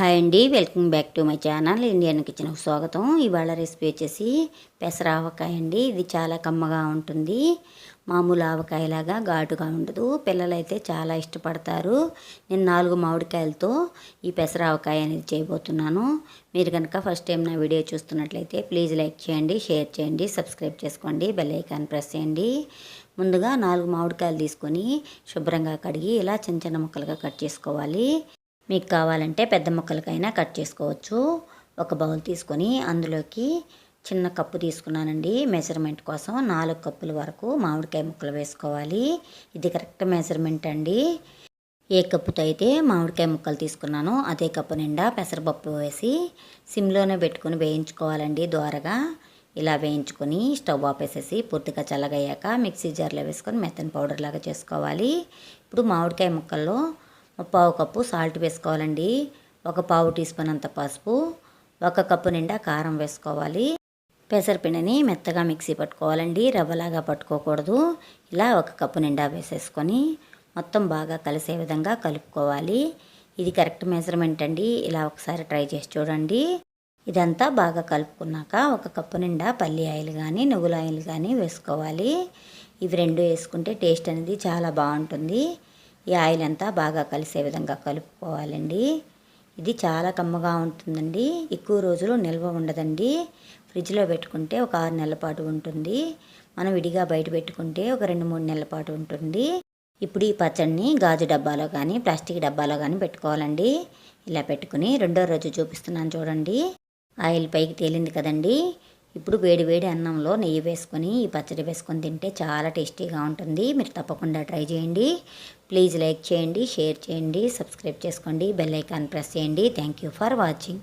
Hi అండి. Welcome back to my channel Indian కిచెన్కి స్వాగతం. ఇవాళ రెసిపీ వచ్చేసి పెసర ఆవకాయ అండి. ఇది చాలా కమ్మగా ఉంటుంది. మామూలు ఆవకాయలాగా ఘాటుగా ఉండదు. పిల్లలైతే చాలా ఇష్టపడతారు. నేను నాలుగు మామిడికాయలతో ఈ పెసర ఆవకాయ అనేది చేయబోతున్నాను. మీరు కనుక ఫస్ట్ టైం నా వీడియో చూస్తున్నట్లయితే ప్లీజ్ లైక్ చేయండి షేర్ చేయండి సబ్స్క్రైబ్ చేసుకోండి బెల్ ఐకాన్ ప్రెస్ చేయండి. ముందుగా నాలుగు మామిడికాయలు తీసుకొని శుభ్రంగా కడిగి ఇలా చిన్న చిన్న ముక్కలుగా కట్ చేసుకోవాలి. మీకు కావాలంటే పెద్ద ముక్కలకైనా కట్ చేసుకోవచ్చు. ఒక బౌల్ తీసుకొని అందులోకి చిన్న కప్పు తీసుకున్నానండి. మెజర్మెంట్ కోసం నాలుగు కప్పుల వరకు మామిడికాయ ముక్కలు వేసుకోవాలి. ఇది కరెక్ట్ మెజర్మెంట్ అండి. ఏ కప్పుతో అయితే మామిడికాయ ముక్కలు తీసుకున్నానో అదే కప్పు నిండా పెసరపప్పు వేసి సిమ్లోనే పెట్టుకుని వేయించుకోవాలండి ద్వారగా ఇలా వేయించుకొని స్టవ్ ఆపేసేసి పూర్తిగా చల్లగయ్యాక మిక్సీ జార్లో వేసుకొని మెత్తని పౌడర్ లాగా చేసుకోవాలి. ఇప్పుడు మామిడికాయ ముక్కల్లో పావు కప్పు సాల్ట్ వేసుకోవాలండి. ఒక పావు టీ స్పూన్ అంత పసుపు ఒక కప్పు నిండా కారం వేసుకోవాలి. పెసరపిండిని మెత్తగా మిక్సీ పట్టుకోవాలండి. రవ్వలాగా పట్టుకోకూడదు. ఇలా ఒక కప్పు నిండా వేసేసుకొని మొత్తం బాగా కలిసే విధంగా కలుపుకోవాలి. ఇది కరెక్ట్ మెజర్మెంట్ అండి. ఇలా ఒకసారి ట్రై చేసి చూడండి. ఇదంతా బాగా కలుపుకున్నాక ఒక కప్పు నిండా పల్లి ఆయిల్ కానీ నువ్వుల ఆయిల్ కానీ వేసుకోవాలి. ఇవి రెండు వేసుకుంటే టేస్ట్ అనేది చాలా బాగుంటుంది. ఈ ఆయిల్ అంతా బాగా కలిసే విధంగా కలుపుకోవాలండి. ఇది చాలా కమ్మగా ఉంటుందండి. ఎక్కువ రోజులు నిల్వ ఉండదండి. ఫ్రిడ్జ్లో పెట్టుకుంటే ఒక ఆరు నెలల పాటు ఉంటుంది. మనం విడిగా బయట పెట్టుకుంటే ఒక రెండు మూడు నెలల పాటు ఉంటుంది. ఇప్పుడు ఈ పచ్చడిని గాజు డబ్బాలో కానీ ప్లాస్టిక్ డబ్బాలో కానీ పెట్టుకోవాలండి. ఇలా పెట్టుకుని రెండో రోజు చూపిస్తున్నాను చూడండి. ఆయిల్ పైకి తేలింది కదండి. ఇప్పుడు వేడి వేడి అన్నంలో నెయ్యి వేసుకొని ఈ పచ్చడి వేసుకొని తింటే చాలా టేస్టీగా ఉంటుంది. మీరు తప్పకుండా ట్రై చేయండి. ప్లీజ్ లైక్ చేయండి షేర్ చేయండి సబ్స్క్రైబ్ చేసుకోండి బెల్ ఐకాన్ ప్రెస్ చేయండి. Thank you for watching.